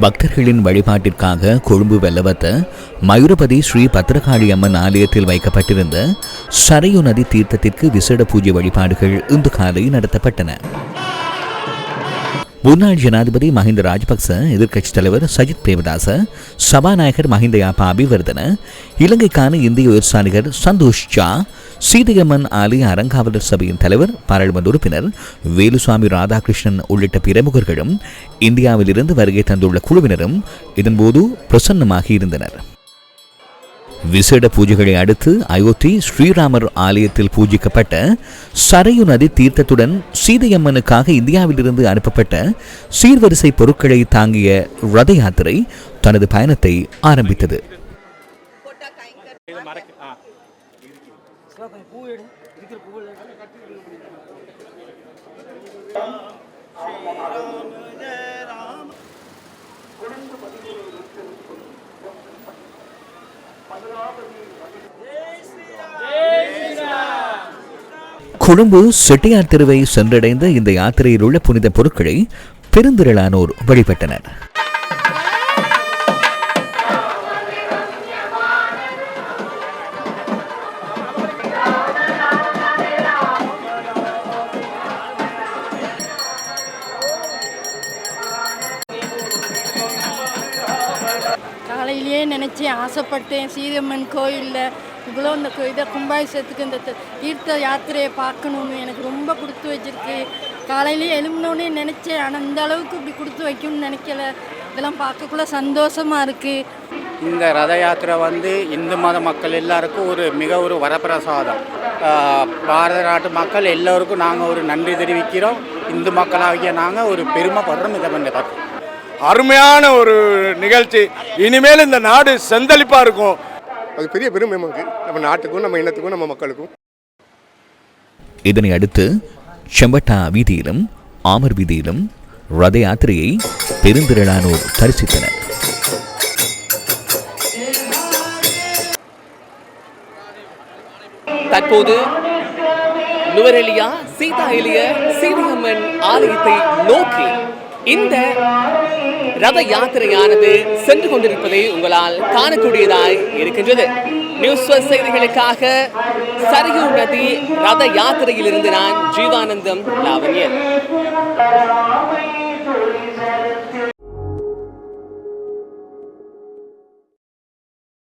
பக்தர்களின் வழிபாட்டிற்காக கொழும்பு வெல்லவத்த மயூரபதி ஸ்ரீ பத்திரகாளி அம்மன் ஆலயத்தில் வைக்கப்பட்டிருந்த சரையு நதி தீர்த்தத்திற்கு விசேட பூஜை வழிபாடுகள் இன்று காலை நடத்தப்பட்டன. முன்னாள் ஜனாதிபதி மஹிந்த ராஜபக்ச எதிர்க்கட்சித் தலைவர் சஜித் பிரேமதாச சபாநாயகர் மஹிந்த யாப்பா அபிவர்தன இலங்கைக்கான இந்திய உயர்சானிகர் சந்தோஷ் ஜா சீதையம்மன் ஆலய அறங்காவலர் சபையின் தலைவர் பாராளுமன்ற உறுப்பினர் வேலுசாமி ராதாகிருஷ்ணன் உள்ளிட்ட பிரமுகர்களும் இந்தியாவிலிருந்து வருகை தந்துள்ள குழுவினரும் இதன்போது பிரசன்னமாகி இருந்தனர். விசேட பூஜைகளை அடுத்து அயோத்தி ஸ்ரீராமர் ஆலயத்தில் பூஜிக்கப்பட்ட சரையு நதி தீர்த்தத்துடன் சீதையம்மனுக்காக இந்தியாவிலிருந்து அனுப்பப்பட்ட சீர்வரிசை பொருட்களை தாங்கிய ரத யாத்திரை தனது பயணத்தை ஆரம்பித்தது. கொழும்பு செட்டியார் தெருவை சென்றடைந்த இந்த யாத்திரையில் உள்ள புனித பொருட்களை பெருந்திரளானோர் வழிபட்டனர். காலையிலேயே நினச்சேன் ஆசைப்பட்டேன். சீதம்மன் கோயிலில் இவ்வளோ இந்த இதை கும்பாபிஷேகத்துக்கு இந்த தீர்த்த யாத்திரையை பார்க்கணுன்னு எனக்கு ரொம்ப கொடுத்து வச்சிருக்கு. காலையிலேயே எழும்பினோடனே நினச்சேன். ஆனால் இந்த அளவுக்கு இப்படி கொடுத்து வைக்கும்னு நினைக்கல. இதெல்லாம் பார்க்கக்குள்ள சந்தோஷமாக இருக்குது இந்த ரத யாத்திரை வந்து இந்து மத மக்கள் எல்லாருக்கும் ஒரு மிக ஒரு வரப்பிரசாதம். பாரத நாட்டு மக்கள் எல்லோருக்கும் நாங்கள் ஒரு நன்றி தெரிவிக்கிறோம். இந்து மக்களாகிய நாங்கள் ஒரு பெருமைப்படுறோம் இதை பண்ண அருமையான ஒரு நிகழ்ச்சி. இனிமேல் இந்த நாடு செந்தளிப்பா இருக்கும். அது பெரிய பெருமை நமக்கு. நம்ம நாட்டுக்கும் நம்ம இனத்துக்கும் நம்ம மக்களுக்கும். இதனை அடுத்து செம்பட்டா வீதியிலும் ஆமர் வீதியிலும் ரத யாத்திரையை பெருந்திரளானோர் தரிசித்தனர். தற்போது நுவரெலியா சீதா எலிய சீதையம்மன் ஆலயத்தை நோக்கி இந்த ரத யாத்திரையானது சென்று கொண்டிருப்பதை உங்களால் காணக்கூடியதாய் இருக்கின்றது. நியூஸ் செய்திகளுக்காக சரியு நதி ரத யாத்திரையிலிருந்து நான் ஜீவானந்தம் லாவண்யன்.